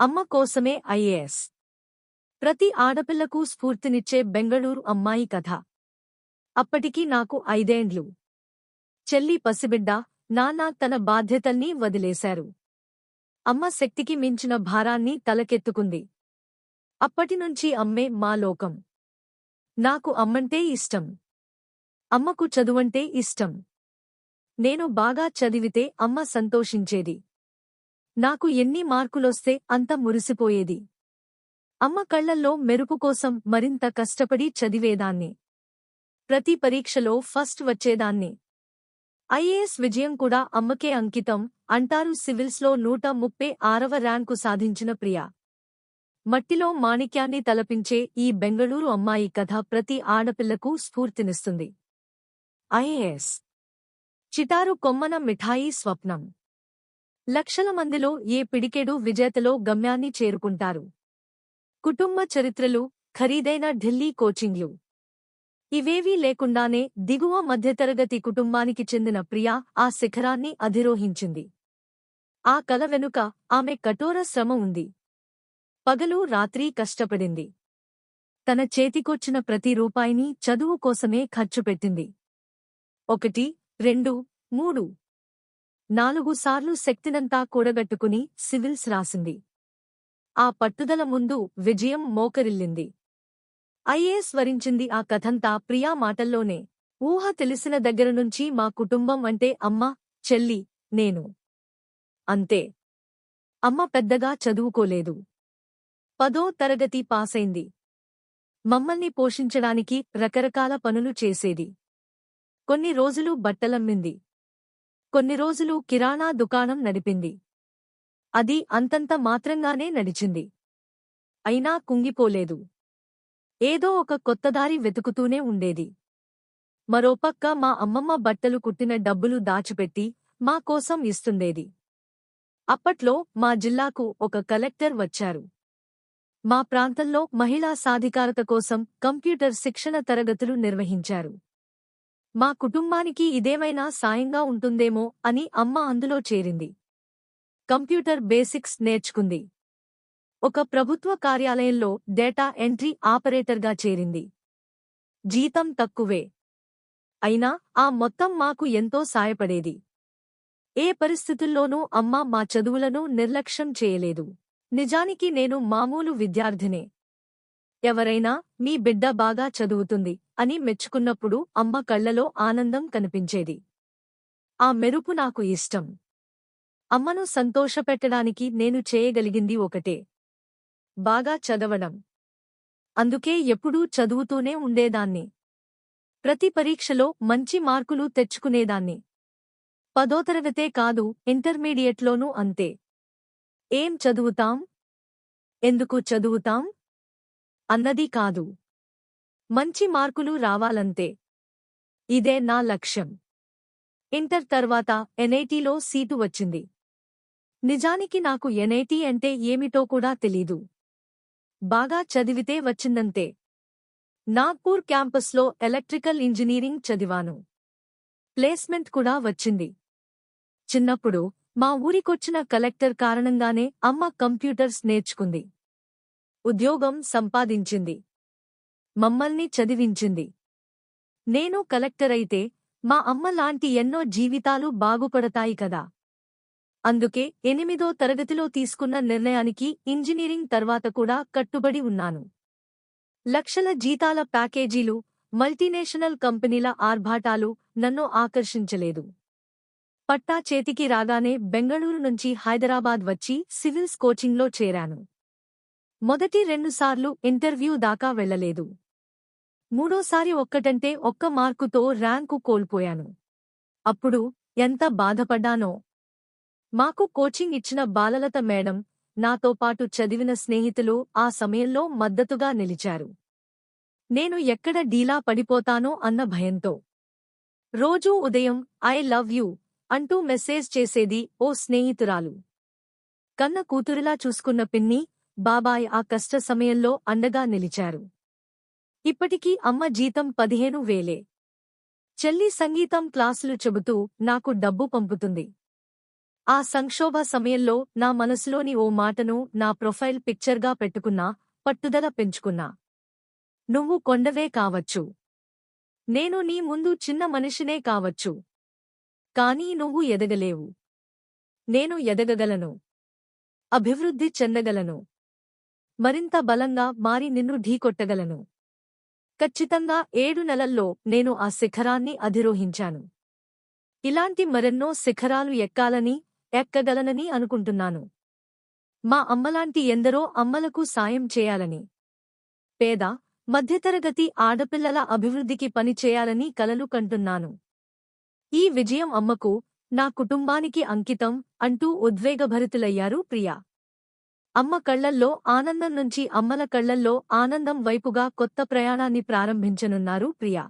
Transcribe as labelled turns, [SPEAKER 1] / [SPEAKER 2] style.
[SPEAKER 1] అమ్మ కోసమే ఐఏఎస్. ప్రతి ఆడపిల్లకు స్ఫూర్తినిచ్చే బెంగళూరు అమ్మాయి కథ. అప్పటికి నాకు ఐదేండ్లు. చెల్లి పసిబిడ్డ నాన్న తన బాధ్యతల్ని వదిలేశారు. అమ్మ శక్తికి మించిన భారాన్ని తలకెత్తుకుంది. అప్పటినుంచి అమ్మే మా లోకం. నాకు అమ్మంటే ఇష్టం. అమ్మకు చదువంటే ఇష్టం. నేను బాగా చదివితే అమ్మ సంతోషించేది. నాకు ఎన్ని మార్కులొస్తే అంత మురిసిపోయేది. అమ్మ కళ్ళల్లో మెరుపు కోసం మరింత కష్టపడి చదివేదాన్ని. ప్రతి పరీక్షలో ఫస్ట్ వచ్చేదాన్ని. ఐఏఎస్ విజయం కూడా అమ్మకే అంకితం అంటారు సివిల్స్లో నూట ముప్పై ఆరవ ర్యాంకు సాధించిన ప్రియా. మట్టిలో మాణిక్యాన్ని తలపించే ఈ బెంగళూరు అమ్మాయి కథ ప్రతి ఆడపిల్లకు స్ఫూర్తినిస్తుంది. ఐఏఎస్. చిటారు కొమ్మన మిఠాయి స్వప్నం. లక్షల మందిలో ఏ పిడికెడు విజేతలో గమ్యాన్ని చేరుకుంటారు? కుటుంబ చరిత్రలు ఖరీదైన ఢిల్లీ కోచింగ్లు. ఇవేవీ లేకుండానే దిగువ మధ్యతరగతి కుటుంబానికి చెందిన ప్రియా ఆ శిఖరాన్ని అధిరోహించింది. ఆ కల వెనుక ఆమె కఠోర శ్రమ ఉంది. పగలు రాత్రి కష్టపడింది. తన చేతికొచ్చిన ప్రతి రూపాయిని చదువు కోసమే ఖర్చు పెట్టింది. ఒకటి రెండు మూడు నాలుగు సార్లు శక్తినంతా కూడగట్టుకుని సివిల్స్ రాసింది. ఆ పట్టుదల ముందు విజయం మోకరిల్లింది. ఐఏఎస్ వరించింది ఆ కథంతా ప్రియా మాటల్లోనే. ఊహ తెలిసిన దగ్గరనుంచి మా కుటుంబం అంటే అమ్మ చెల్లి నేను. అంతే. అమ్మ పెద్దగా చదువుకోలేదు. పదో తరగతి పాసైంది. మమ్మల్ని పోషించడానికి రకరకాల పనులు చేసేది. కొన్ని రోజులు బట్టలమ్మింది. కొన్ని రోజులు కిరాణా దుకాణం నడిపింది. అది అంతంత మాత్రంగానే నడిచింది. అయినా కుంగిపోలేదు. ఏదో ఒక కొత్తదారి వెతుకుతూనే ఉండేది. మరోపక్క మా అమ్మమ్మ బట్టలు కుట్టిన డబ్బులు దాచిపెట్టి మా కోసం ఇస్తుండేది. అప్పట్లో మా జిల్లాకు ఒక కలెక్టర్ వచ్చారు. మా ప్రాంతంలో మహిళా సాధికారత కోసం కంప్యూటర్ శిక్షణ తరగతులు నిర్వహించారు. మా కుటుంబానికి ఇదేమైనా సాయంగా ఉంటుందేమో అని అమ్మ అందులో చేరింది. కంప్యూటర్ బేసిక్స్ నేర్చుకుంది. ఒక ప్రభుత్వ కార్యాలయంలో డేటా ఎంట్రీ ఆపరేటర్గా చేరింది. జీతం తక్కువే. అయినా ఆ మొత్తం మాకు ఎంతో సాయపడేది. ఏ పరిస్థితుల్లోనూ అమ్మ మా చదువులను నిర్లక్ష్యం చేయలేదు. నిజానికి నేను మామూలు విద్యార్థినే. ఎవరైనా మీ బిడ్డ బాగా చదువుతుంది అని మెచ్చుకున్నప్పుడు అమ్మ కళ్ళలో ఆనందం కనిపించేది. ఆ మెరుపు నాకు ఇష్టం. అమ్మను సంతోషపెట్టడానికి నేను చేయగలిగింది ఒకటే. బాగా చదవడం. అందుకే ఎప్పుడూ చదువుతూనే ఉండేదాన్ని. ప్రతి పరీక్షలో మంచి మార్కులు తెచ్చుకునేదాన్ని. పదో తరగతే కాదు ఇంటర్మీడియట్లోనూ అంతే. ఏం చదువుతాం? ఎందుకు చదువుతాం? అన్నది కాదు. మంచి మార్కులు రావాలంతే. ఇదే నా లక్ష్యం. ఇంటర్ తర్వాత ఎన్ఐటీలో సీటు వచ్చింది. నిజానికి నాకు ఎన్ఐటీ అంటే ఏమిటో కూడా తెలీదు. బాగా చదివితే వచ్చిందంతే. నాగ్పూర్ క్యాంపస్లో ఎలక్ట్రికల్ ఇంజనీరింగ్ చదివాను. ప్లేస్మెంట్ కూడా వచ్చింది. చిన్నప్పుడు మా ఊరికొచ్చిన కలెక్టర్ కారణంగానే అమ్మ కంప్యూటర్స్ నేర్చుకుంది. ఉద్యోగం సంపాదించింది. మమ్మల్ని చదివించింది. నేను కలెక్టరైతే మా అమ్మ లాంటి ఎన్నో జీవితాలు బాగుపడతాయి కదా. అందుకే ఎనిమిదో తరగతిలో తీసుకున్న నిర్ణయానికి ఇంజనీరింగ్ తర్వాత కూడా కట్టుబడి ఉన్నాను. లక్షల జీతాల ప్యాకేజీలు మల్టీనేషనల్ కంపెనీల ఆర్భాటాలు నన్ను ఆకర్షించలేదు. పట్టా చేతికి రాగానే బెంగళూరు నుంచి హైదరాబాద్ వచ్చి సివిల్స్ కోచింగ్లో చేరాను. మొదటి రెండుసార్లు ఇంటర్వ్యూ దాకా వెళ్ళలేదు మూడోసారి ఒక్కటంటే ఒక్క మార్కుతో ర్యాంకు కోల్పోయాను. అప్పుడు ఎంత బాధపడ్డానో. మాకు కోచింగ్ ఇచ్చిన బాలలత మేడం నాతో పాటు చదివిన స్నేహితులు ఆ సమయంలో మద్దతుగా నిలిచారు. నేను ఎక్కడ డీలా పడిపోతానో అన్న భయంతో. రోజూ ఉదయం ఐ లవ్ యూ అంటూ మెసేజ్ చేసేది ఓ స్నేహితురాలు. కన్న కూతురిలా చూసుకున్న పిన్ని బాబాయ్ ఆ కష్ట సమయంలో అండగా నిలిచారు. ఇప్పటికీ అమ్మ జీతం పదిహేను వేలే. చెల్లి సంగీతం క్లాసులు చెబుతూ నాకు డబ్బు పంపుతుంది. ఆ సంక్షోభ సమయంలో నా మనసులోని ఓ మాటను నా ప్రొఫైల్ పిక్చర్గా పెట్టుకున్నా పట్టుదల పెంచుకున్నా. నువ్వు కొండవే కావచ్చు. నేను నీ ముందు చిన్న మనిషినే కావచ్చు. కానీ నువ్వు ఎదగలేవు. నేను ఎదగగలను. అభివృద్ధి చెందగలను. మరింత బలంగా మారి నిన్ను ఢీకొట్టగలను. ఖచ్చితంగా ఏడు నెలల్లో నేను ఆ శిఖరాన్ని అధిరోహించాను. ఇలాంటి మరెన్నో శిఖరాలు ఎక్కాలని ఎక్కగలనని అనుకుంటున్నాను. మా అమ్మలాంటి ఎందరో అమ్మలకు సాయం చేయాలని. పేద మధ్యతరగతి ఆడపిల్లల అభివృద్ధికి పనిచేయాలని కలలు కంటున్నాను. ఈ విజయం అమ్మకు నా కుటుంబానికి అంకితం అంటూ ఉద్వేగభరితులయ్యారు ప్రియా. అమ్మ కళ్ళల్లో ఆనందం నుంచి అమ్మల కళ్ళల్లో ఆనందం వైపుగా కొత్త ప్రయాణాన్ని ప్రారంభించనున్నారు ప్రియా.